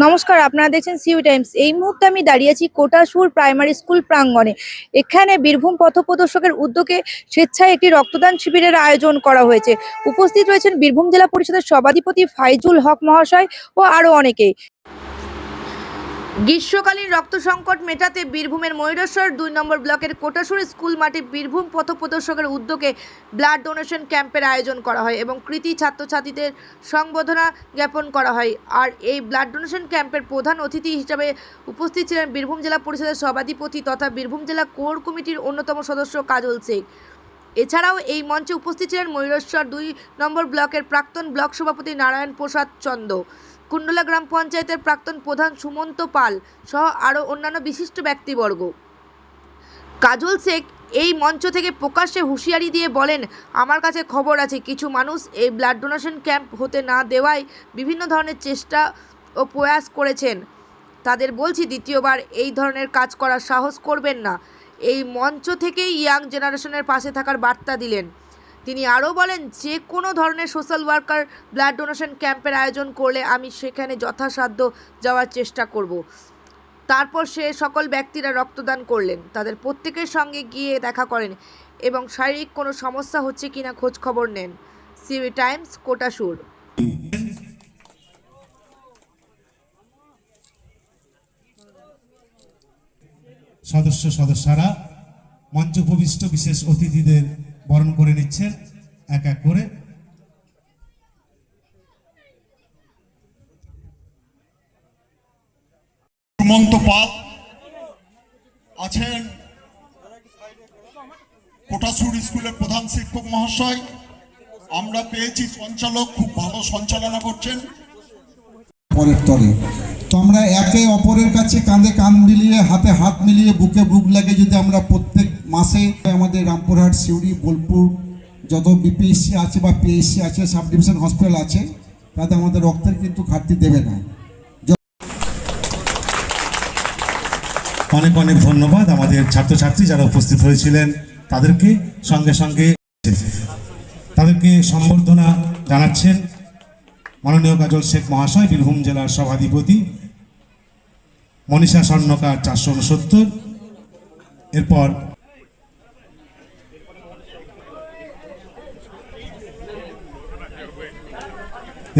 নমস্কার, আপনারা দেখছেন সিউ টাইমস এই মুহূর্তে আমি দাঁড়িয়ে আছি কোটাসুর প্রাইমারি স্কুল প্রাঙ্গণে। এখানে বীরভূম পথপ্রদর্শকের উদ্যোগে স্বেচ্ছায় একটি রক্তদান শিবিরের আয়োজন করা হয়েছে। উপস্থিত রয়েছেন বীরভূম জেলা পরিষদের সভাধিপতি ফাইজুল হক মহাশয় ও আরও অনেকেই। গ্রীষ্মকালীন রক্ত সংকট মেটাতে বীরভূমের ময়ূরেশ্বর দুই নম্বর ব্লকের কোটাসুর স্কুল মাঠে বীরভূম পথপ্রদর্শকের উদ্যোগে ব্লাড ডোনেশন ক্যাম্পের আয়োজন করা হয় এবং কৃতি ছাত্রছাত্রীদের সংবর্ধনা জ্ঞাপন করা হয়। আর এই ব্লাড ডোনেশন ক্যাম্পের প্রধান অতিথি হিসাবে উপস্থিত ছিলেন বীরভূম জেলা পরিষদের সভাধিপতি তথা বীরভূম জেলা কোর কমিটির অন্যতম সদস্য কাজল শেখ। এছাড়াও এই মঞ্চে উপস্থিত ছিলেন ময়ূরেশ্বর দুই নম্বর ব্লকের প্রাক্তন ব্লক সভাপতি নারায়ণ প্রসাদ চন্দ, কুণ্ডলা গ্রাম পঞ্চায়েতের প্রাক্তন প্রধান সুমন্ত পাল সহ আরও অন্যান্য বিশিষ্ট ব্যক্তিবর্গ। কাজল শেখ এই মঞ্চ থেকে প্রকাশ্যে হুঁশিয়ারি দিয়ে বলেন, আমার কাছে খবর আছে, কিছু মানুষ এই ব্লাড ডোনেশন ক্যাম্প হতে না দেওয়ায় বিভিন্ন ধরনের চেষ্টা ও প্রয়াস করেছেন। তাদের বলছি, দ্বিতীয়বার এই ধরনের কাজ করার সাহস করবেন না। এই মঞ্চ থেকেই ইয়াং জেনারেশনের পাশে থাকার বার্তা দিলেন। তিনি আরও বলেন, যে কোনো ধরনের সোশ্যাল ওয়ার্কার ব্লাড ডোনেশন ক্যাম্পের আয়োজন করলে আমি সেখানে যথাসাধ্য যাওয়ার চেষ্টা করব। তারপর সে সকল ব্যক্তিরা রক্তদান করলেন। তাদের প্রত্যেকের সঙ্গে গিয়ে দেখা করেন এবং শারীরিক কোনো সমস্যা হচ্ছে কিনা খোঁজ খবর নেন। সিবি টাইমস কোটাসুর সদস্য সদস্যরা মঞ্চ উপবিষ্ট বিশেষ অতিথিদের বরণ করে নিচ্ছেন এক এক করে। সুমন্ত পাল আছেন কোটাসুর স্কুলের প্রধান শিক্ষক মহাশয়। আমরা পেয়েছি সঞ্চালক খুব ভালো সঞ্চালনা করছেন। পরের তরে আমরা একে অপরের কাছে কাঁধে কাঁধ মিলিয়ে, হাতে হাত মিলিয়ে, বুকে বুক লাগে যদি আমরা প্রত্যেক মাসে আমাদের রামপুরহাট, সিউড়ি, বোলপুর, যত বিপিএসসি আছে বা পিএসসি আছে সাব ডিভিশন হসপিটাল আছে, তাতে আমাদের রক্তের কিন্তু ঘাটতি দেবে না। অনেক অনেক ধন্যবাদ আমাদের ছাত্রছাত্রী যারা উপস্থিত হয়েছিলেন, তাদেরকে সঙ্গে সঙ্গে তাদেরকে সম্বর্ধনা জানাচ্ছেন মাননীয় কাজল শেখ মহাশয়, বীরভূম জেলার সভাধিপতি। মনীষা স্বর্ণকার চারশো উনসত্তর। এরপর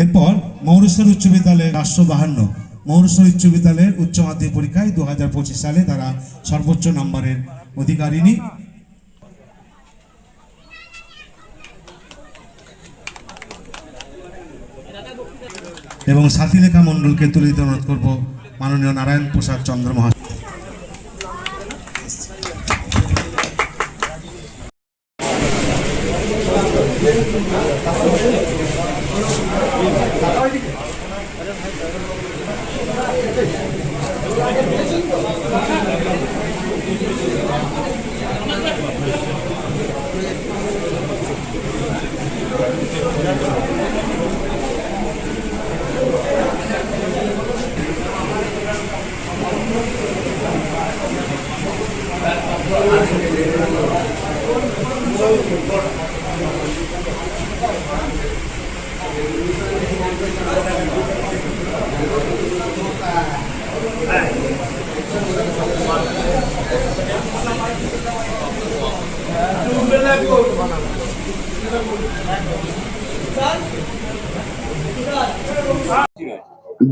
এরপর মৌরেশ্বর উচ্চ বিদ্যালয়ের রাষ্ট্র বাহান্ন। মৌরেশ্বর উচ্চ বিদ্যালয়ের উচ্চ মাধ্যমিক পরীক্ষায় দু হাজার পঁচিশ সালে তারা সর্বোচ্চ নম্বরের অধিকারিণী। এবং সাথীলেখা মণ্ডলকে তুলে দিতে অনুরোধ করব। মাননীয় নারায়ণ প্রসাদ চন্দ্র মহাশয়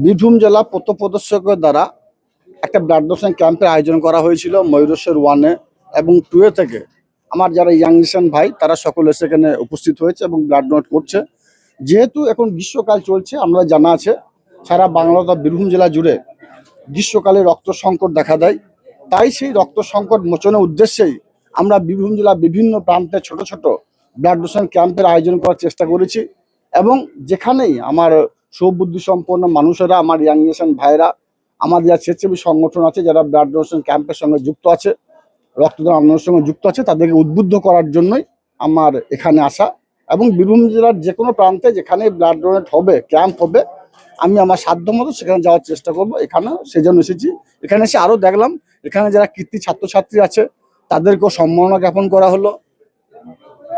বীরভূম জেলা পথপ্রদর্শকের দ্বারা একটা ব্লাড ডোনেশন ক্যাম্পের আয়োজন করা হয়েছিল ময়ূরেশ্বর ওয়ানে। এবং টু এ থেকে আমার যারা ইয়াংলিশন ভাই, তারা সকলে সেখানে উপস্থিত হয়েছে এবং ব্লাড ডোনেট করছে। যেহেতু এখন গ্রীষ্মকাল চলছে, আমরা জানা আছে, সারা বাংলা তথা বীরভূম জেলা জুড়ে গ্রীষ্মকালে রক্ত সংকট দেখা দেয়। তাই সেই রক্ত সংকট মোচনের উদ্দেশ্যেই আমরা বীরভূম জেলা বিভিন্ন প্রান্তে ছোট ছোট ব্লাড ডোনেশন ক্যাম্পের আয়োজন করার চেষ্টা করেছি এবং যেখানেই আমার সৌবুদ্ধি সম্পন্ন মানুষেরা, আমার ইয়াং জেনারেশন ভাইরা আমাদের যা স্বেচ্ছাসেবী সংগঠন আছে যারা ব্লাড ডোনেশন ক্যাম্পের সঙ্গে যুক্ত আছে রক্তদান আন্দোলনের সঙ্গে যুক্ত আছে, তাদেরকে উদ্বুদ্ধ করার জন্যই আমার এখানে আসা। এবং বীরভূম জেলার যে কোনো প্রান্তে যেখানে ব্লাড ডোনেট হবে ক্যাম্প হবে, আমি আমার সাধ্য মতো সেখানে যাওয়ার চেষ্টা করব। এখানে সেজন্য এসেছি। এখানে এসে আরও দেখলাম, এখানে যারা কীর্তি ছাত্রছাত্রী আছে, তাদেরকেও সম্মাননা জ্ঞাপন করা হলো।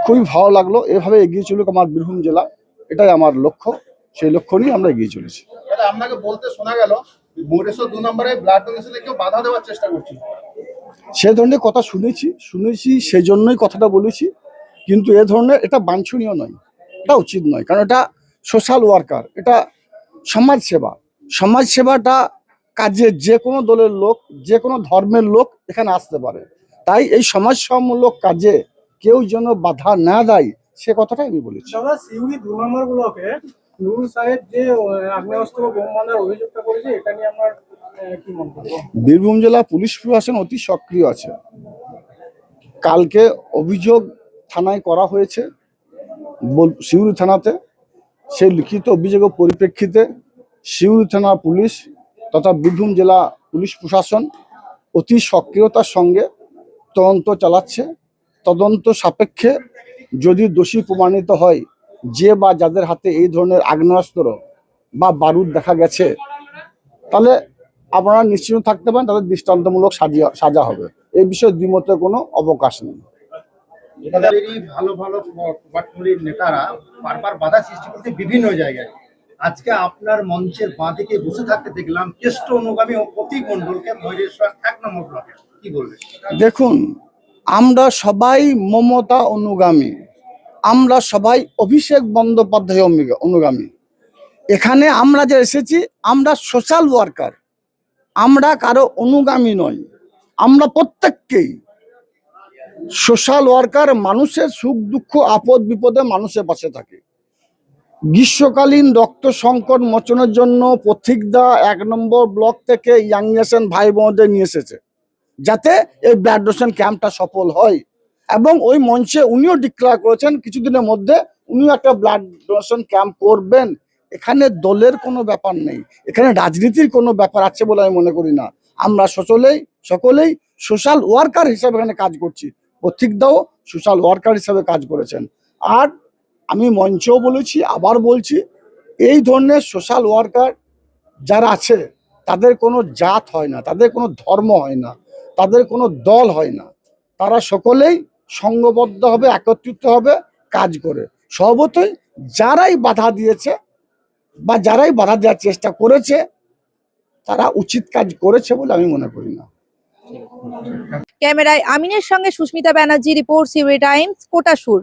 খুবই ভালো লাগল। এভাবে এগিয়ে চলুক আমার বীরভূম জেলা। এটাই আমার লক্ষ্য। সেই লক্ষ্য নিয়ে আমরা এগিয়ে চলেছি। আপনাকে বলতে শোনা গেল ময়ূরেশ্বর দু নম্বরে ব্লাড ডোনেশনে কেউ বাধা দেওয়ার চেষ্টা করছিল। সে ধরনের কথা শুনেছি শুনেছি, সেই জন্যই কথাটা বলেছি। কিন্তু এ ধরনের এটা বাঞ্ছনীয় নয়, এটা উচিত নয়। কারণ এটা সোশ্যাল ওয়ার্কার এটা সমাজ সেবা সমাজ সেবাটা কাজে যে কোনো দলের লোক, যে কোনো ধর্মের লোক এখানে আসতে পারে। তাই এই সমাজ সমাজসেবামূলক কাজে কেউ যেন বাধা না দেয়, সে কথাটাই আমি বলেছি। নুরুল সাহেব যে আগ্নেয়াস্ত্র বোম বাঁধার অভিযোগটা করেছে, এটা নিয়ে আমার বীরভূম জেলা পুলিশ প্রশাসন অতি সক্রিয় আছে। কালকে অভিযোগ থানায় করা হয়েছে সিউড়ি থানাতে। সেই লিখিত অভিযোগের পরিপ্রেক্ষিতে সিউড়ি থানা পুলিশ তথা বীরভূম জেলা পুলিশ প্রশাসন অতি সক্রিয়তার সঙ্গে তদন্ত চালাচ্ছে। তদন্ত সাপেক্ষে যদি দোষী প্রমাণিত হয় যে বা যাদের হাতে এই ধরনের আগ্নেয়াস্ত্র বা বারুদ দেখা গেছে তাহলে আপনারা নিশ্চিন্ত থাকতে পারেন তাদের দৃষ্টান্তমূলক সাজিয়া সাজা হবে। এই বিষয়ে দ্বিমতের কোনো অবকাশ নেই। ভালো ভালো নেতারা বারবার বাধা সৃষ্টি করতে বিভিন্ন জায়গায়। আজকে আপনার মঞ্চের বাঁ দিকে বসে থাকতে দেখলাম অনুগামী ও প্রতীক মন্ডলকে ময়ূরেশ্বর এক নম্বর ব্লকে। কি বলবেন? দেখুন আমরা সবাই মমতা অনুগামী। আমরা সবাই অভিষেক বন্দ্যোপাধ্যায় অনুগা- অনুগামী। এখানে আমরা যে এসেছি, আমরা সোশ্যাল ওয়ার্কার আমরা কারও অনুগামী নই। আমরা প্রত্যেককেই সোশ্যাল ওয়ার্কার মানুষের সুখ, দুঃখ, আপদ, বিপদে মানুষের পাশে থাকে। গ্রীষ্মকালীন রক্ত সংকট মোচনের জন্য পথিকদা এক নম্বর ব্লক থেকে ইয়াং ভাই বোনদের নিয়ে এসেছে, যাতে এই ব্লাড ডোনেশন ক্যাম্পটা সফল হয়। এবং ওই মঞ্চে উনিও ডিক্লেয়ার করেছেন, কিছুদিনের মধ্যে উনিও একটা ব্লাড ডোনেশন ক্যাম্প করবেন। এখানে দলের কোনো ব্যাপার নেই, এখানে রাজনীতির কোনো ব্যাপার আছে বলে আমি মনে করি না। আমরা সকলেই সকলেই সোশ্যাল ওয়ার্কার হিসাবে এখানে কাজ করছি। প্রত্যেকদাও সোশ্যাল ওয়ার্কার হিসাবে কাজ করেছেন। আর আমি মঞ্চেও বলেছি, আবার বলছি, এই ধরনের সোশ্যাল ওয়ার্কার যারা আছে, তাদের কোনো জাত হয় না, তাদের কোনো ধর্ম হয় না, তাদের কোনো দল হয় না। তারা সকলেই সংঘবদ্ধ হবে, একত্রিত হবে, কাজ করে। সর্বতই যারাই বাধা দিয়েছে বা যারাই বাধা দেওয়ার চেষ্টা করেছে, তারা উচিত কাজ করেছে বলে আমি মনে করি না। ক্যামেরায় আমিনের সঙ্গে সুস্মিতা ব্যানার্জি, রিপোর্ট সিউরি টাইমস কোটাসুর